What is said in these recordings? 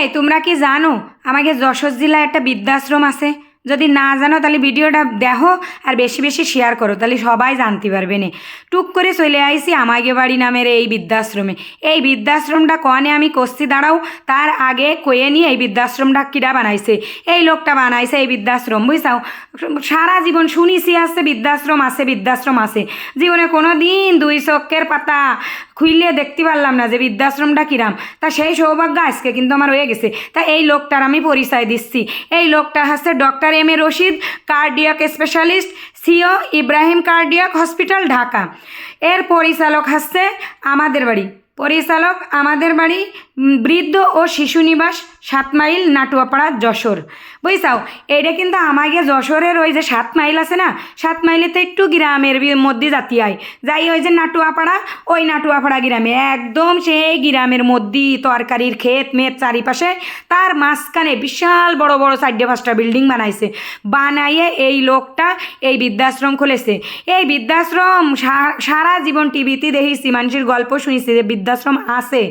এই, তোমরা কি জানো, আমাকে যশোর জেলায় একটা বৃদ্ধাশ্রম আছে? যদি না জানো, তাহলে ভিডিওটা দেখো আর বেশি বেশি শেয়ার করো, তাহলে সবাই জানতে পারবে না। টুক করে চলে আইসি আমাগে বাড়ি নামের এই বৃদ্ধাশ্রমে। এই বৃদ্ধাশ্রমটা কনে আমি কস্তি দাঁড়াও, তার আগে কয়ে নিয়ে এই বৃদ্ধাশ্রমটা কিরা বানাইছে? এই লোকটা বানাইছে এই বৃদ্ধাশ্রম, বুঝছাও? সারা জীবন শুনিছি আছে বৃদ্ধাশ্রম আছে বৃদ্ধাশ্রম আছে। জীবনে কোনো দিন দুই চক্কের পাতা খুইলে দেখতে পারলাম না যে বৃদ্ধাশ্রমটা কিরাম। তা সেই সৌভাগ্য আজকে কিন্তু আমার হয়ে গেছে। তা এই লোকটার আমি পরিচয় দিচ্ছি। এই লোকটা হচ্ছে doctor M A Rashid, cardiac specialist, CEO Ibrahim cardiac hospital Dhaka. এর পরিচালক হচ্ছে আমাদের বাড়ি। পরিচালক আমাদের বাড়ি বৃদ্ধ ও শিশু নিবাস, সাত মাইল নাটুয়াপাড়া, যশোর। বুঝছাও? এটা কিন্তু আমাকে যশোরের ওই যে সাত মাইল আছে না, সাত মাইলে তো একটু গ্রামের মধ্যে জাতি হয় যাই ওই যে নাটুয়াপাড়া, ওই নাটুয়াপাড়া গ্রামে। একদম সেই গ্রামের মধ্যেই তরকারির ক্ষেত, মেত চারিপাশে। তার মাঝখানে বিশাল বড় বড় চারটে পাঁচটা বিল্ডিং বানাইছে। বানাইয়ে এই লোকটা এই বৃদ্ধাশ্রম খুলেছে। এই বৃদ্ধাশ্রম সারা জীবন টিভিতে দেখেছি, মানুষের গল্প শুনেছি যে বৃদ্ধাশ্রম আছে।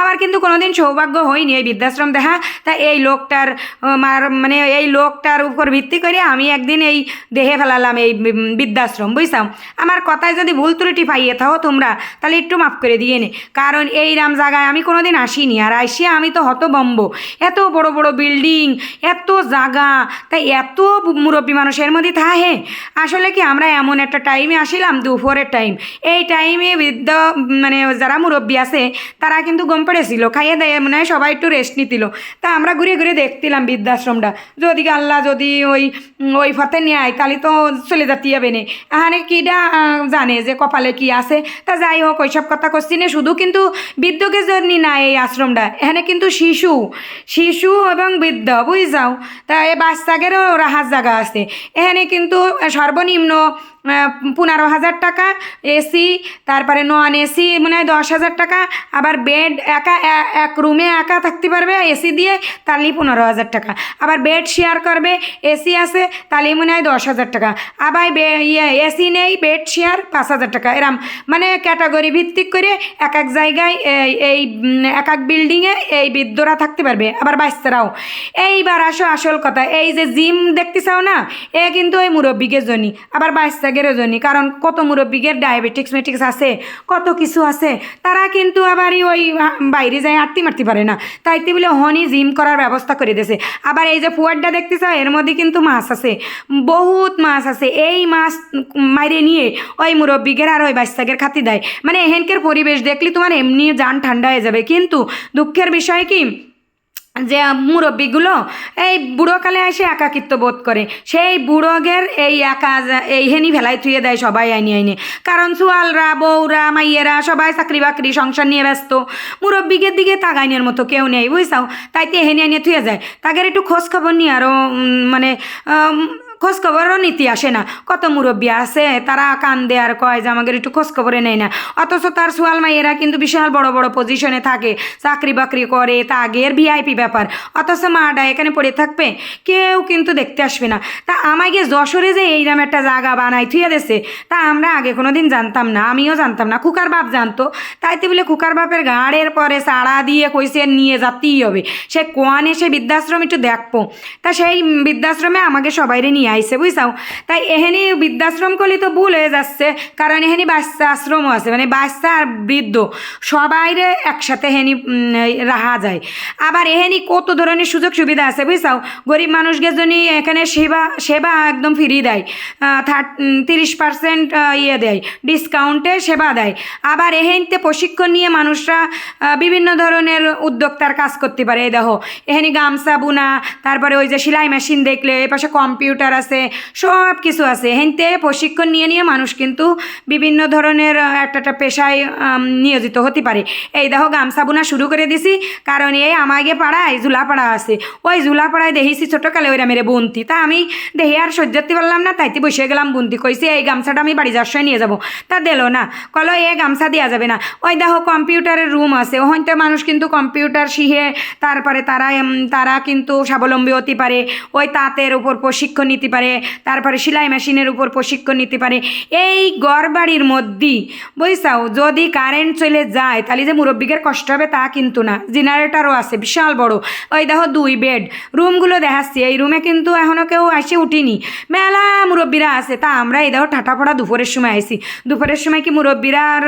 আবার কিন্তু কোনোদিন সৌভাগ্য হয়নি এই বৃদ্ধাশ্রম দেখা তা এই লোকটার মার- মানে এই লোকটার উপর ভিত্তি করে আমি একদিন এই দেহে ফেলালাম এই বৃদ্ধাশ্রম বুঝছাম আমার কথায় যদি ভুল ত্রুটি পাইয়ে থাও তোমরা, তাহলে একটু মাফ করে দিয়ে নে। কারণ এই রাম জায়গায় আমি কোনোদিন আসিনি, আর আইসিয়া আমি তো হতবম্ব। এত বড় বড় বিল্ডিং, এত জায়গা তাই এত মুরব্বী মানুষের মধ্যে থাহে। আসলে কি আমরা এমন একটা টাইমে আসিলাম, দুপুরের টাইম। এই টাইমে বৃদ্ধ মানে যারা মুরব্বী আছে, তারা কিন্তু গম পেড়েছিল খাইয়ে দেয়, মনে হয় সবাই একটু রেস্ট নিতিল। তা আমরা ঘুরে ঘুরে দেখতিলাম বৃদ্ধাশ্রমটা। যদি আল্লাহ যদি ওই ওই ফতে নেয়, তাহলে তো চলে যেতে হবে না। এখানে কিটা জানে যে কপালে কি আছে। তা যাই হোক, ওইসব কথা করছি না। শুধু কিন্তু বৃদ্ধকে জন্য না এই আশ্রমটা। এখানে কিন্তু শিশু শিশু এবং বৃদ্ধ বুঝ যাও তা এই বাচ্চাদেরও রাহার জায়গা আছে। এখানে কিন্তু সর্বনিম্ন পনেরো হাজার টাকা, এসি, তারপরে নন এসি, মনে হয় দশ হাজার টাকা, আবার বেড, একা এক রুমে একা থাকতে পারবে, এসি দিয়ে তাহলেই পনেরো হাজার টাকা। আবার বেড শেয়ার করবে, এসি আছে তাহলেই মনে হয় দশ হাজার টাকা। আবার ইয়ে এসি নেই, বেড শেয়ার পাঁচ হাজার টাকা। এরম মানে ক্যাটাগরি ভিত্তিক করে এক এক জায়গায় এই- এক এক বিল্ডিংয়ে এই বৃদ্ধরা থাকতে পারবে। আবার বাচ্চারাও এইবার আসো আসল কথা, এই যে জিম দেখতে চাও না, এ কিন্তু ওই মুরব্বীকের জন্য আবার বাচ্চাগের জন্য কারণ কত মুরব্বীগের ডায়াবেটিক্স মেটিক্স আছে, কত কিছু আছে, তারা কিন্তু আবার ওই বাইরে যায় আটতে মারতে পারে না। তাইতে বলে হনি জিম করার ব্যবস্থা করে দিয়েছে। আবার এই যে ফুয়ারটা দেখতে চাও, এর মধ্যে কিন্তু মাছ আছে, বহুত মাছ আছে। এই মাছ মাইরে নিয়ে ওই মুরব্বীগের আর ওই বাচ্চাদের খাতি দেয়। মানে এহেনকের পরিবেশ দেখলে তোমার এমনি যান ঠান্ডা হয়ে যাবে। কিন্তু দুঃখের বিষয় কি যে মুরব্বীগুলো এই বুড়োকালে এসে একাকিত্ব বোধ করে। সেই বুড়োগের এই একা এই হেনি ভেলাই থুয়ে দেয় সবাই আইনি আইনি। কারণ সুয়ালরা বউরা, মাইয়েরা সবাই চাকরি বাকরি সংসার নিয়ে ব্যস্ত। মুরব্বীগের দিকে তাগাইনের মতো কেউ নেই, বুঝছাও? তাই তো হেনি আইনে থুয়ে যায়। তাদের একটু খোঁজ খবর নিয়ে আরও মানে আম, খোঁজ খবরও নীতি আসে না। কত মুরব্বী আছে তারা কান্দে আর কয় যে আমাদের একটু খোঁজ খবরে নেয় না। অথচ তার সোয়াল মাইয়েরা কিন্তু বিশাল বড় বড় পজিশনে থাকে। চাকরি বাকরি করে তা আগের ভিআইপি ব্যাপার। অথচ মাটা এখানে পড়ে থাকবে কেউ কিন্তু দেখতে আসবে না। তা আমাকে যশোরে যে এইরকম একটা জায়গা বানাই থুয়ে দেছে তা আমরা আগে কোনো দিন জানতাম না আমিও জানতাম না। খুকার বাপ জানতো। তাইতে বলে খুকার বাপের গাঁড়ের পরে সাড়া দিয়ে কইসে নিয়ে যাতেই হবে। সে কোয়ানে সে বৃদ্ধাশ্রম একটু দেখব। তা সেই বৃদ্ধাশ্রমে আমাকে সবাইরে নিয়ে আইছে, বুঝছাও? তাই এহেনি বৃদ্ধাশ্রম করলে তো ভুল হয়ে যাচ্ছে, কারণ এহেনি বাচ্চা আশ্রমও আছে মানে বাচ্চা আর বৃদ্ধ সবাইরে একসাথে হেনি রাহা যায়। আবার এহেনি কত ধরনের সুযোগ সুবিধা আছে, বুঝছাও? গরিব মানুষদের জন্য এখানে সেবা সেবা একদম ফ্রি দেয় থার্ট তিরিশ পার্সেন্ট ইয়ে দেয় ডিসকাউন্টে সেবা দেয়। আবার এহেনতে প্রশিক্ষণ নিয়ে মানুষরা বিভিন্ন ধরনের উদ্যোক্তার কাজ করতে পারে, এই দেখো, এহেনি গামছা বুনা, তারপরে ওই যে সেলাই মেশিন দেখলে এ পাশে কম্পিউটার আছে সব কিছু আছে। হেনতে প্রশিক্ষণ নিয়ে নিয়ে মানুষ কিন্তু বিভিন্ন ধরনের একটা একটা পেশায় নিয়োজিত হতে পারে। এই দেখো গামছা বোনা শুরু করে দিছি, কারণ এই আমাকে পাড়ায় জুলাপাড়া আছে। ওই জুলাপাড়ায় দেখেছি ছোটোকালে ওইরা মেরে বুনতি। তা আমি দেখে আর সহ্য করতে পারলাম না, তাইতে বসে গেলাম বুনতি। কইছি, এই গামছাটা আমি বাড়ি যাওয়ার সময় নিয়ে যাব। তা দিল না। কলো, এ গামছা দেওয়া যাবে না। ওই দেখো কম্পিউটারের রুম আছে। ওখানতে মানুষ কিন্তু কম্পিউটার শিখে, তারপরে তারা তারা কিন্তু স্বাবলম্বী হতে পারে। ওই তাঁতের উপর প্রশিক্ষণ নিতে পারে, তারপরে সেলাই মেশিনের উপর প্রশিক্ষণ নিতে পারে। এই ঘর বাড়ির মধ্যেই, বুঝছাও? যদি কারেন্ট চলে যায়, তাহলে যে মুরব্বিকের কষ্ট হবে তা কিন্তু না। জেনারেটারও আছে, বিশাল বড়। ওই দেখো দুই বেড রুমগুলো দেখাচ্ছি। এই রুমে কিন্তু এখনও কেউ আসে উঠিনি। মেলা মুরব্বীরা আছে। তা আমরা এই দেখো ঠাটা পড়া দুপুরের সময় আইসি দুপুরের সময় কি মুরব্বীরা আর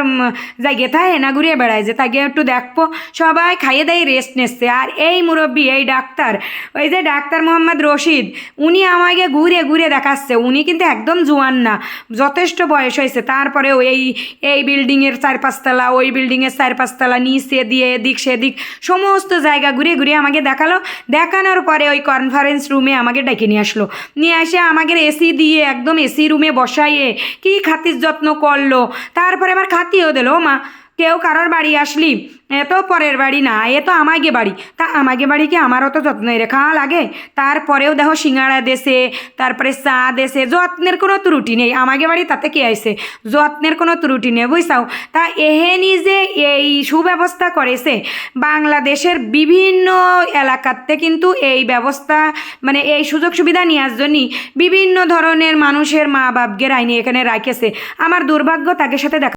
জায়গা থাকে না ঘুরিয়ে বেড়ায় যে তাকে একটু দেখব। সবাই খাইয়ে দেয় রেস্ট নিচ্ছে। আর এই মুরব্বী, এই ডাক্তার, ওই যে ডাক্তার মোহাম্মদ রশিদ, উনি আমাকে ঘুরে ঘুরে দেখাচ্ছে। উনি কিন্তু একদম জোয়ান না। যথেষ্ট বয়স হয়েছে। তারপরেও এই এই বিল্ডিংয়ের চার পাঁচতলা ওই বিল্ডিংয়ের চার পাঁচতলা নিচে দিয়ে এদিক সেদিক সমস্ত জায়গা ঘুরে ঘুরে আমাকে দেখাল। দেখানোর পরে ওই কনফারেন্স রুমে আমাকে ডেকে নিয়ে আসলো। নিয়ে এসে আমাকে এসি দিয়ে একদম এসি রুমে বসাইয়ে কি খাতির যত্ন করল। তারপরে আবার খাতিও দিল মা কেউ কারোর বাড়ি আসলি, এ তো পরের বাড়ি না, এ তো আমাকে বাড়ি। তা আমাকে বাড়ি কি আমারও তো যত্ন রেখা লাগে। তারপরেও দেখো সিঙ্গাড়া দেশে, তারপরে চা দেশে, যত্নের কোনো ত্রুটি নেই। আমাকে বাড়ি তাতে কে আইছে? যত্নের কোনো ত্রুটি নেই, বুঝছাও? তা এহেনি যে এই সুব্যবস্থা করেছে। বাংলাদেশের বিভিন্ন এলাকাতে কিন্তু এই ব্যবস্থা মানে এই সুযোগ সুবিধা নেওয়ার জন্যই বিভিন্ন ধরনের মানুষের মা বাপকে আইনি এখানে রাখেছে। আমার দুর্ভাগ্য তাকে সাথে দেখা